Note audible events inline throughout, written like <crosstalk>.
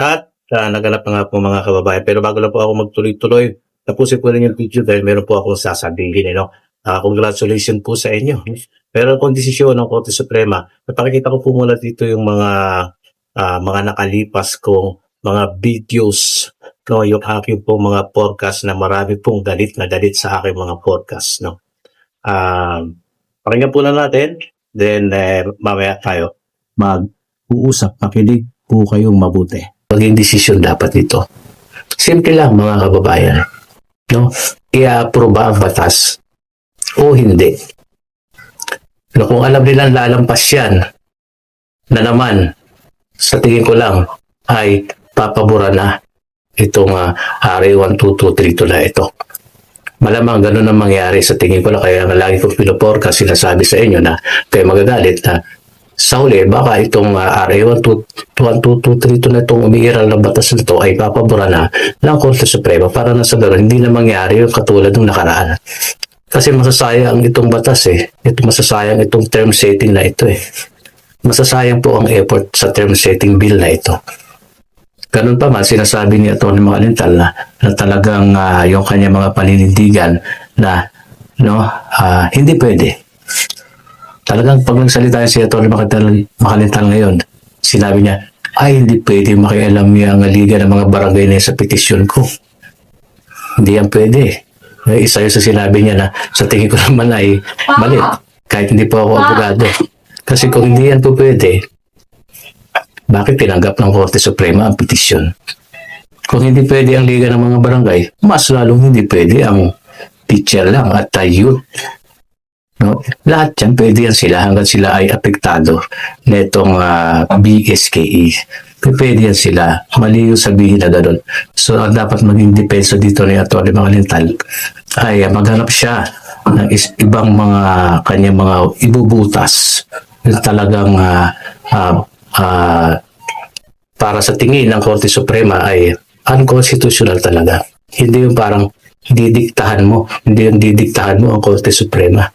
At uh, naganap na nga po mga kababayan. Pero bago lang po ako magtuloy-tuloy, tapusin po rin yung video dahil meron po akong sasabihin. Eh, no? Ah, congratulations po sa inyo. Pero kung desisyon ng Korte Suprema, napakikita ko po muna dito yung mga ah, mga nakalipas kong mga videos, no, yung aking pong mga podcast na marami pong galit na galit sa aking mga podcast, no. Um, pakinggan po na natin, then eh, mamaya tayo mag-uusap, makinig po kayong mabuti. Maging desisyon dapat ito. Simple lang mga kababayan, no. I-approve ba ang batas o hindi? Pero kung alam nilang lalampas yan, na naman, sa tingin ko lang, ay papabura na itong uh, RA 1223 na ito. Malamang ganun ang mangyari sa tingin ko na kaya nga lagi kong pinuporka sinasabi sa inyo na kayo magagalit na sa huli, baka itong uh, RA 1223 na itong umiiral na batas na ito ay papabura na ng Korte Suprema para na sa ganun hindi na mangyari yung katulad ng nakaraan. Kasi masasayang itong batas eh. Ito masasayang itong term setting na ito eh. Masasayang po ang effort sa term setting bill na ito. Ganun pa man, sinasabi ni Atty. Makalintal na, na talagang ah, yung kanya mga paninindigan na no, ah, hindi pwede. Talagang pag nagsalita si Atty. Makalintal, Makalintal ngayon, sinabi niya, ay hindi pwede makialam yung liga ng mga barangay na sa petisyon ko. Hindi yan pwede. May isa yun sa sinabi niya na sa tingin ko naman ay mali. Kahit hindi po ako abogado. Kasi kung hindi yan po pwede, bakit tinanggap ng Korte Suprema ang petisyon? Kung hindi pwede ang Liga ng mga Barangay, mas lalong hindi pwede ang teacher lang at uh, youth. No? Lahat yan, pwede yan sila hanggang sila ay apektado netong uh, BSKE. Pwede yan sila. Mali yung sabihin na gano'n. So, ang dapat maging depensa dito ni Atty. Mangalintal ay uh, maghanap siya ng is- ibang mga kanyang mga ibubutas na talagang uh, uh, uh, para sa tingin ng Korte Suprema ay unconstitutional talaga. Hindi yung parang didiktahan mo, hindi yung didiktahan mo ang Korte Suprema.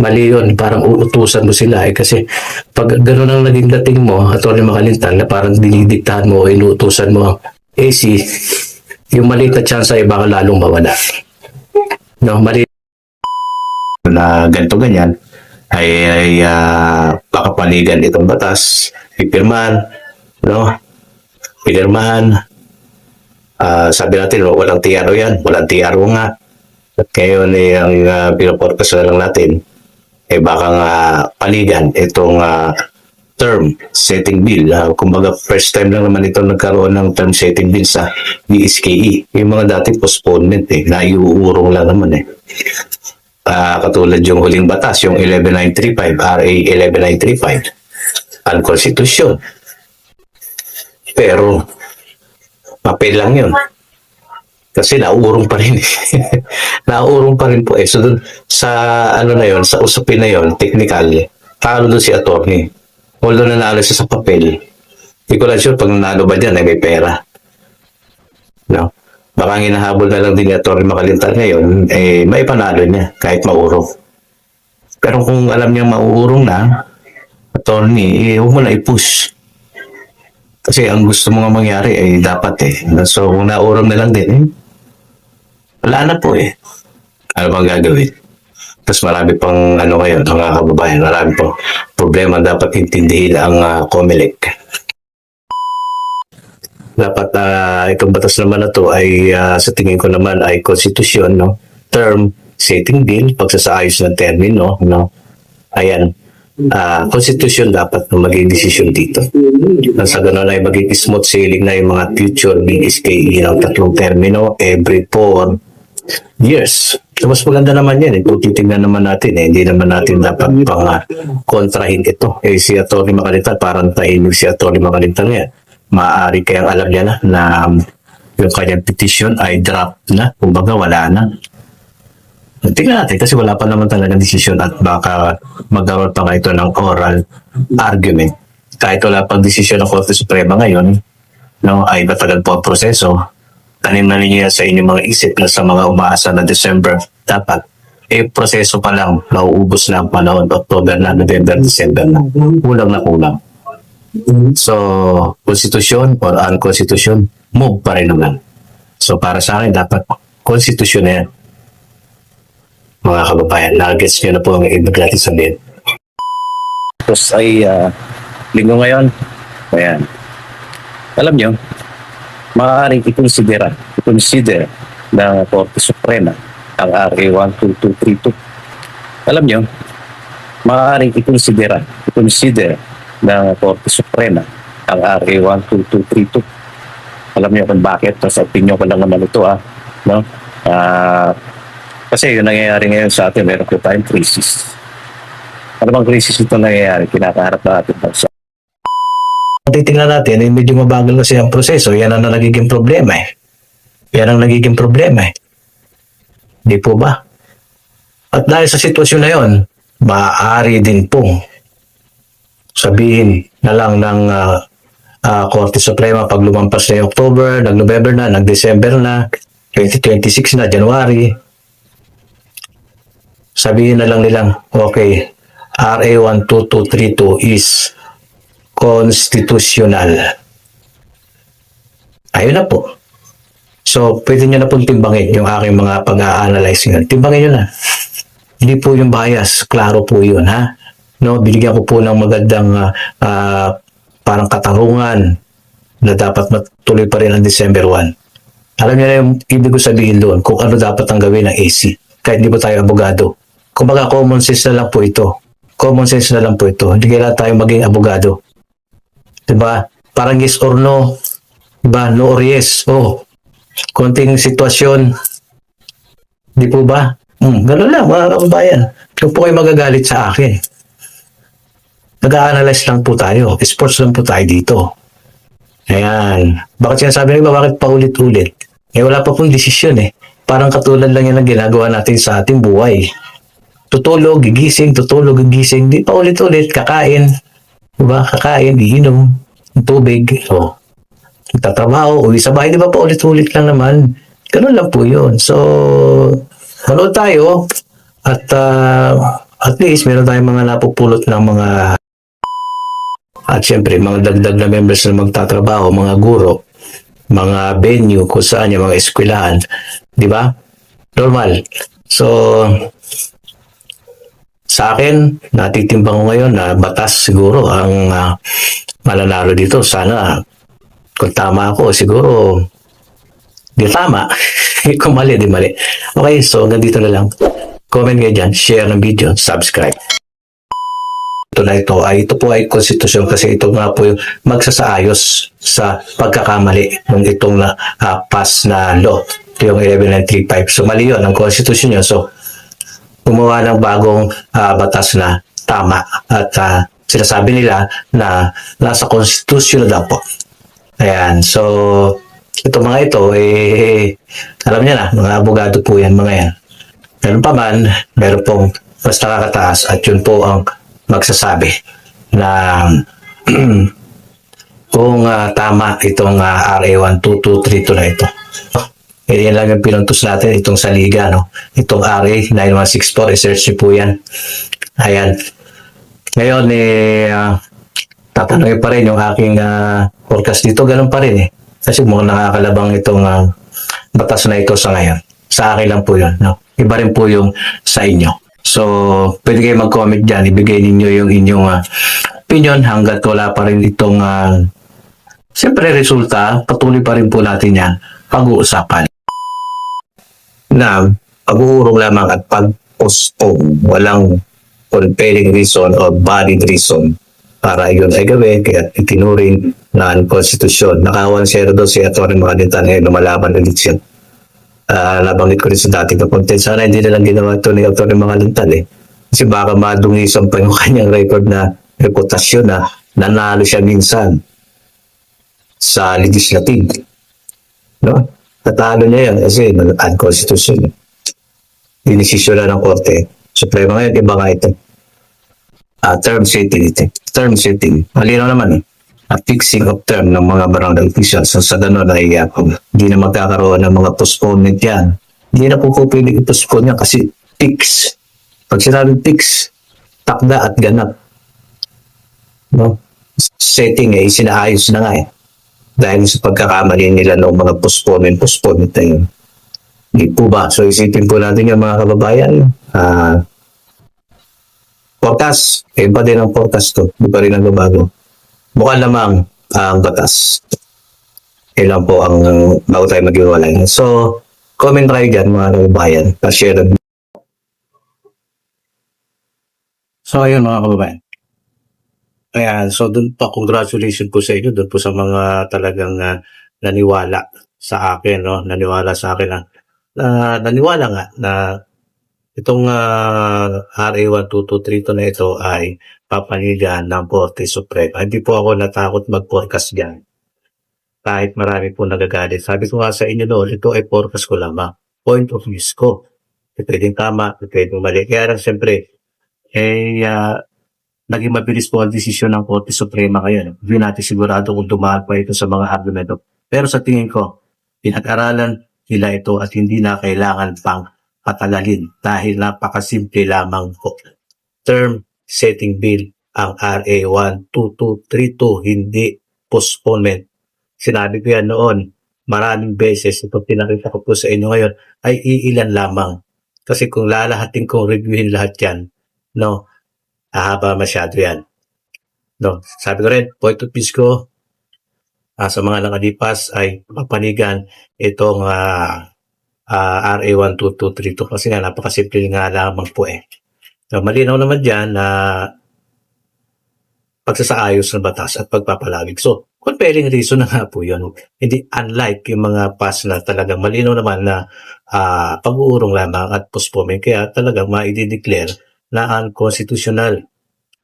Mali yun, parang uutusan mo sila eh kasi pag gano'n ang naging dating mo, at wala makalintan na parang dinidiktahan mo o inuutusan mo ang AC, yung maliit na chance ay baka lalong mawala. No, mali na ganito ganyan ay, ay uh, pakapanigan itong batas, ipirman, no? Pinirmahan. Ah, sabi natin, oh, walang TRO yan, walang TRO nga. At ngayon, eh, ang uh, pinoporkas na lang natin, eh baka nga panigan itong ah, term setting bill. Ah, kumbaga, first time lang naman ito nagkaroon ng term setting bill sa BSKE. Yung mga dati postponement eh, naiuurong lang naman eh. Ah, katulad yung huling batas, yung 11935, RA 11935, unconstitution. Pero, papel lang yun. Kasi nauurong pa rin. <laughs> nauurong pa rin po eh. So, dun, sa ano na yon sa usapin na yon technical, talo doon si attorney. Although nanalo siya sa papel, hindi ko lang sure pag nanalo ba dyan ay may pera. No? Baka ang hinahabol na lang din ni attorney makalintal ngayon, eh, may panalo niya kahit maurong. Pero kung alam niya mauurong na, attorney, eh, huwag mo na i-push. Kasi ang gusto mo nga mangyari ay dapat eh. So kung naurong na lang din eh, wala na po eh. Ano bang gagawin? Tapos marami pang ano ngayon, mga kababayan, marami pang problema dapat intindihin ang uh, COMELEC. Dapat uh, itong batas naman na to ay uh, sa tingin ko naman ay konstitusyon, no? Term setting bill, pagsasaayos ng termino, no? Ayan, ah konstitusyon dapat na maging desisyon dito. Nang sa ganun ay maging smooth sailing na yung mga future BSKE ng tatlong termino every four years. So, mas maganda naman yan. Eh. Kung titignan naman natin, eh, hindi naman natin dapat pang uh, kontrahin ito. Eh, si Atty. Makalitan, parang tahimik si Atty. Makalitan ngayon. Maaari kayang alam niya na na yung kanyang petition ay draft na. Kumbaga, wala na. Tingnan natin kasi wala pa naman talaga desisyon at baka magkaroon pa nga ito ng oral argument. Kahit wala pang desisyon ng Korte Suprema ngayon, no, ay matagal po ang proseso. Tanim na ninyo yan sa inyong mga isip na sa mga umaasa na December dapat. Eh, proseso pa lang, nauubos na ang panahon, October na, November, December na. Kulang na kulang. So, konstitusyon or unconstitution, move pa rin naman. So, para sa akin, dapat konstitusyon na yan. Mga kababayan, nagets nyo na po ang ibig natin sabihin. Tapos ay ah, linggo ngayon. Ayan. Alam nyo, maaaring i-considera, i-consider ng Korte Suprema ang RA 12232. Alam nyo, maaaring i-considera, i-consider ng Korte Suprema ang RA 12232. Alam niyo kung bakit, sa opinion ko lang naman ito ah, no? Ah, kasi yung nangyayari ngayon sa atin, meron po tayong crisis. Ano bang crisis ito nangyayari? Kinakaharap na ating bansa. Titingnan natin, eh, medyo mabagal kasi ang proseso. Yan ang nagiging problema eh. Yan ang nagiging problema eh. Di po ba? At dahil sa sitwasyon na yon, maaari din pong sabihin na lang ng ah, ah, Korte Suprema pag lumampas na yung October, nag-November na, nag-December na, 2026 na, January, sabihin na lang nilang, okay, RA 12232 is constitutional. Ayun na po. So, pwede nyo na pong timbangin yung aking mga pag-a-analyze ngayon. Timbangin nyo na. Hindi po yung bias. Klaro po yun, ha? No, binigyan ko po ng magandang ah, ah, parang katarungan na dapat matuloy pa rin ang December 1. Alam niyo na yung ibig ko sabihin doon kung ano dapat ang gawin ng AC. Kahit hindi po tayo abogado. Kumbaga common sense na lang po ito. Common sense na lang po ito. Hindi kailangan tayo maging abogado. Diba? Parang yes or no. Diba? No or yes. Oh, konting sitwasyon. Di po ba? Hmm, ganun lang, mga kababayan. Huwag po kayo magagalit sa akin. Nag-a-analyze lang po tayo. Sports lang po tayo dito. Ayan. Bakit sinasabi nila, bakit paulit-ulit? Eh, wala pa pong desisyon eh. Parang katulad lang yan ang ginagawa natin sa ating buhay. Tutulog, gigising, tutulog, gigising. Di pa ulit-ulit, kakain. Diba? Kakain, iinom, tubig. O, tatrabaho, uwi sa bahay. Di ba pa ulit-ulit lang naman? Ganun lang po yun. So, manood tayo at ah, at least meron tayong mga napupulot ng mga at syempre, mga dagdag na members na magtatrabaho, mga guro, mga venue kung saan yung mga eskwelahan. Di ba? Normal. So, sa akin, natitimbang ko ngayon na batas siguro ang ah, mananalo dito. Sana, kung tama ako, siguro, di tama. <laughs> kung mali, di mali. Okay, so hanggang dito na lang. Comment kayo dyan, share ng video, subscribe ito na ito ay ito po ay konstitusyon kasi ito nga po yung magsasaayos sa pagkakamali ng itong na ah, pass na law ito yung 11935 so mali yun ang konstitusyon yun so gumawa ng bagong ah, batas na tama at ah, sinasabi nila na nasa konstitusyon na daw po ayan so ito mga ito eh alam niya na mga abogado po yan mga yan Meron pa man, meron pong mas nakakataas at yun po ang magsasabi na <clears throat> kung ah, tama itong uh, RA12232 na ito. Eh, yan lang yung pinuntos natin, itong sa Liga, no? Itong RA9164, i-search niyo po yan. Ayan. Ngayon, eh, ah, tatanungin pa rin yung aking ah, forecast dito, ganun pa rin eh. Kasi mukhang nakakalabang itong ah, batas na ito sa ngayon. Sa akin lang po yun, no? Iba rin po yung sa inyo. So, pwede kayo mag-comment dyan. Ibigay ninyo yung inyong ah, opinion hanggat wala pa rin itong ah, siyempre resulta. Patuloy pa rin po natin yan pag-uusapan. Na pag-uurong lamang at pag-postpone. Walang compelling reason or valid reason para yun ay gawin kaya itinuring na ang konstitusyon. Nakawan siya doon si Atty. Makalitan ngayon lumalaban ulit siya uh, nabanggit ko rin sa dati na content. Sana hindi na lang ginawa ito ni mga lantal eh. Kasi baka madungisan pa yung <laughs> kanyang record na reputasyon na nanalo siya minsan sa legislative. No? Natalo niya yan kasi unconstitutional. Dinesisyon na ng korte. Suprema ngayon, iba nga ito. Ah, term setting ito. Term setting. Malinaw naman eh at fixing of term ng mga barangay officials. So, sa ganun ay uh, hindi na magkakaroon ng mga postponement yan. Hindi na po pwede i-postpone yan kasi fix. Pag sinabing fix, takda at ganap. No? setting eh, sinaayos na nga eh. Dahil sa pagkakamali nila ng mga postponement, postponement na yun. Hindi po ba? So isipin po natin yung mga kababayan. Ah, forecast, eh, iba din ang forecast ko. Di pa rin ang bago. Mukha lamang ang batas. Ilan po ang uh, bago tayo mag-iwalay. So, comment tayo dyan mga kababayan. Pa-share So, ayun mga kababayan. Ayan, so dun pa, congratulations po sa inyo, dun po sa mga talagang ah, naniwala sa akin, no? Naniwala sa akin na, na naniwala nga na itong uh, RA 1223 na ito ay papanigan ng Korte Suprema. Hindi po ako natakot mag-forecast dyan. Kahit marami po nagagalit. Sabi ko nga sa inyo noon, ito ay forecast ko lamang. Point of view ko. Pwedeng tama, pwedeng mali. Kaya lang siyempre, eh, ah, naging mabilis po ang desisyon ng Korte Suprema ngayon. Hindi natin sigurado kung dumaan pa ito sa mga argumento. Pero sa tingin ko, pinag-aralan nila ito at hindi na kailangan pang patagalin dahil napakasimple lamang po. Term setting bill ang RA 12232, hindi postponement. Sinabi ko yan noon, maraming beses, ito pinakita ko po sa inyo ngayon, ay iilan lamang. Kasi kung lalahatin kong reviewin lahat yan, no, hahaba masyado yan. No, sabi ko rin, point of view ko, ah, sa mga nakalipas ay papanigan itong ah, ah, RA 12232 kasi nga napakasimple nga lamang po eh. So, malinaw naman dyan na pagsasaayos ng batas at pagpapalagig. So, compelling reason na nga po yun. Hindi unlike yung mga past na talagang malinaw naman na ah, pag-uurong lamang at postponement. Kaya talagang maidi-declare na unconstitutional.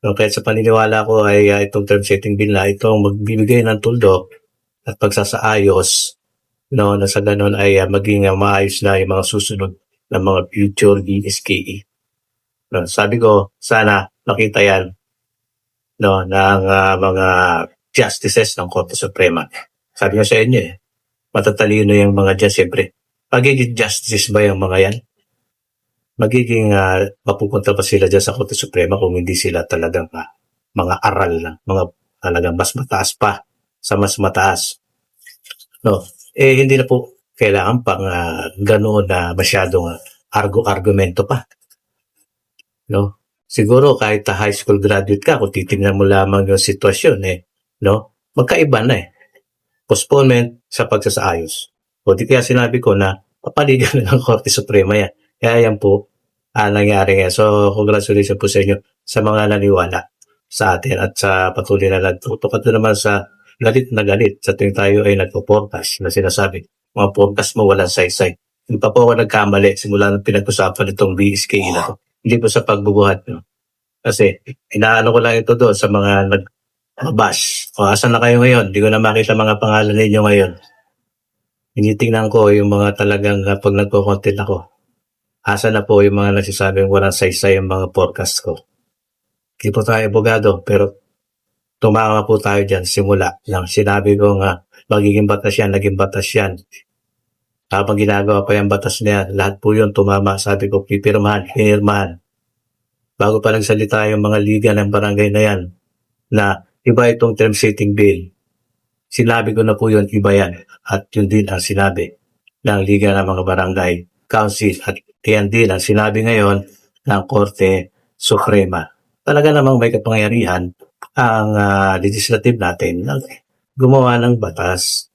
So, kaya sa paniniwala ko ay ah, itong term setting bill na itong magbibigay ng tuldok at pagsasaayos no, na sa ganun ay ah, maging ah, maayos na yung mga susunod na mga future DSKE. No, sabi ko, sana makita yan no, ng ah, mga justices ng Korte Suprema. Sabi ko sa inyo eh, matatalino yung mga dyan, siyempre. Pagiging justice ba yung mga yan? Magiging ah, mapupunta pa sila dyan sa Korte Suprema kung hindi sila talagang ah, mga aral lang, mga talagang mas mataas pa sa mas mataas. No, eh hindi na po kailangan pang ah, ganoon na masyadong argo-argumento pa. No? Siguro kahit ah, high school graduate ka, kung titingnan mo lamang yung sitwasyon eh, no? Magkaiba na eh. Postponement sa pagsasaayos. O di kaya sinabi ko na papaligan <laughs> ng Korte Suprema yan. Kaya yan po ah, nangyari ngayon. So, congratulations po sa inyo sa mga naniwala sa atin at sa patuloy na nagtutok. At naman sa galit na galit sa tuwing tayo ay nagpo-forecast na sinasabi, mga forecast mo walang saysay. Hindi pa po ako nagkamali simula nang pinag-usapan itong BSK na. Hindi po sa pagbubuhat. No? Kasi, inaano ko lang ito doon sa mga nag bash. O, asan na kayo ngayon? Hindi ko na makita mga pangalan ninyo ngayon. Tinitingnan ko yung mga talagang uh, pag nagko-content ako. Asa na po yung mga nagsasabing walang saysay yung mga podcast ko. Hindi po tayo abogado, pero tumama po tayo dyan simula lang. Sinabi ko nga, magiging batas yan, naging batas yan. Habang ginagawa pa yung batas na yan, lahat po yun tumama. Sabi ko, pipirmahan, pinirmahan. Bago pa nagsalita yung mga liga ng barangay na yan, na iba itong term setting bill. Sinabi ko na po yun, iba yan. At yun din ang sinabi ng liga ng mga barangay council at yan din ang sinabi ngayon ng Korte Suprema. Talaga namang may kapangyarihan ang ah, legislative natin na gumawa ng batas.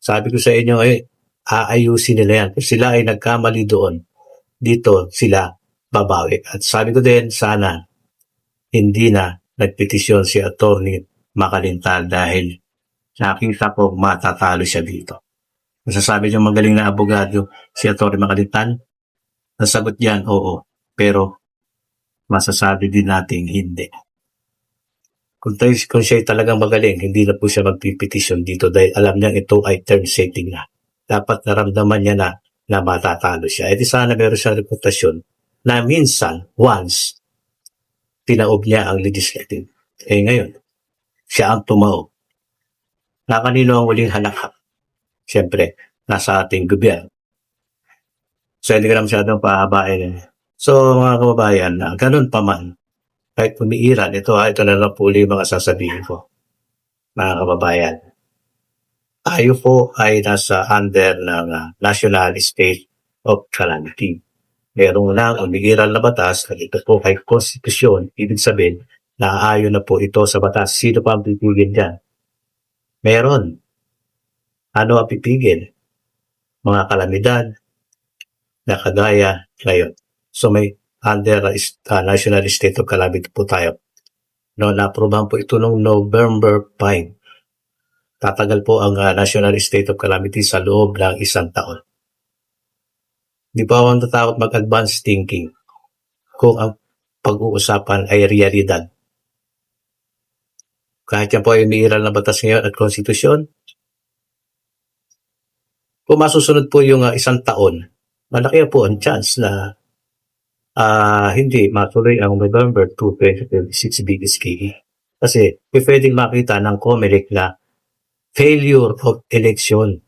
Sabi ko sa inyo, eh, aayusin nila yan. Kung sila ay nagkamali doon, dito sila babawi. At sabi ko din, sana hindi na nagpetisyon si Attorney Makalintal dahil nakita ko matatalo siya dito. Masasabi niyo magaling na abogado si Atty. Makalitan? Nasagot yan, oo. Pero masasabi din nating hindi. Kung, tayo, kung siya talagang magaling, hindi na po siya magpipetisyon dito dahil alam niya ito ay term setting na. Dapat naramdaman niya na na matatalo siya. E di sana meron siyang reputasyon na minsan, once, tinaob niya ang legislative. Eh ngayon, siya ang tumaob. Na kanino ang huling hanakap? Siyempre, nasa ating gobyerno. So, hindi ko na masyadong pahabain. eh. So, mga kababayan, na ganun pa man, kahit umiiral, ito ha, ito na lang po ulit mga sasabihin ko. Mga kababayan. Tayo po ay nasa under ng ah, National State of Calamity. Merong na umiiral na batas na ito po kay konstitusyon, ibig sabihin, naaayon na po ito sa batas. Sino pa ang pipigil dyan? Meron. Ano ang pipigil? Mga kalamidad na kagaya ngayon. So may under uh, National State of Calamity po tayo. No, na-aprobahan po ito noong November 5. Tatagal po ang uh, National State of Calamity sa loob ng isang taon. Di pa ako natatakot mag-advance thinking kung ang pag-uusapan ay realidad. Kahit yan po ay umiiral na batas ngayon at konstitusyon, kung masusunod po yung uh, isang taon, malaki po ang chance na ah hindi matuloy ang November 2, 2026 BSKE. Kasi pwedeng makita ng COMELEC na failure of election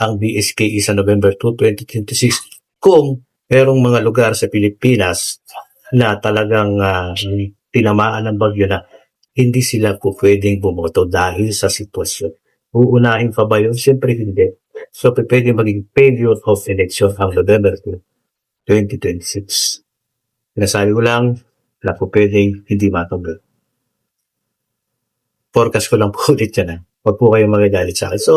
ang BSKE sa November 2, 2026 kung merong mga lugar sa Pilipinas na talagang ah, tinamaan ng bagyo na hindi sila po pwedeng bumoto dahil sa sitwasyon. Uunahin pa ba yun? Siyempre hindi. So, pwede maging failure of election ang November 2, 2026. Sinasabi ko lang na po pwedeng hindi matuloy. Forecast ko lang po <laughs> ulit yan. ah. Huwag po kayong magagalit sa akin. So,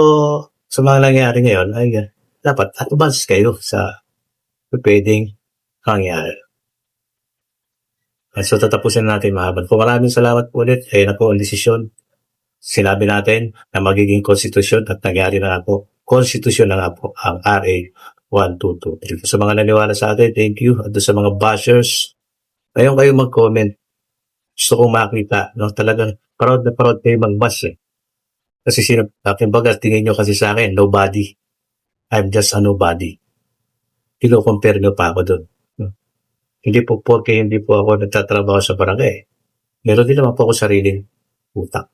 sa mga nangyari ngayon, ay uh, dapat advance kayo sa pwedeng mangyari. At so, tatapusin natin mahaban. Kung maraming salamat po ulit, eh na po ang desisyon. Sinabi natin na magiging konstitusyon at nangyari na po. Konstitusyon po ang RA 1223. Sa mga naniwala sa atin, thank you. At sa mga bashers, ngayon kayo mag-comment. Gusto kong makita, no? talagang proud na proud kayo mag-bash eh. Kasi sino, akin baga, tingin nyo kasi sa akin, nobody. I'm just a nobody. Kino-compare nyo pa ako doon. Hindi po porke hindi po ako nagtatrabaho sa barangay. Meron din naman po ako sariling utak.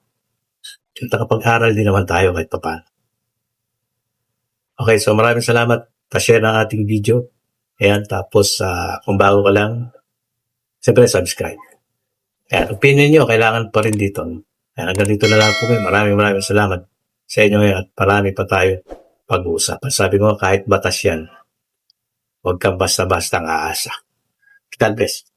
At nakapag-aral din naman tayo kahit papaano. Okay, so maraming salamat. Pa-share ng ating video. Ayan, tapos ah, kung bago ka lang, siyempre subscribe. Ayan, opinion nyo, kailangan pa rin dito. Ayan, hanggang dito na lang po kayo. Maraming maraming salamat sa inyo ngayon at marami pa tayo pag-uusapan. Sabi ko, kahit batas yan, huwag kang basta-basta ang aasa. God bless.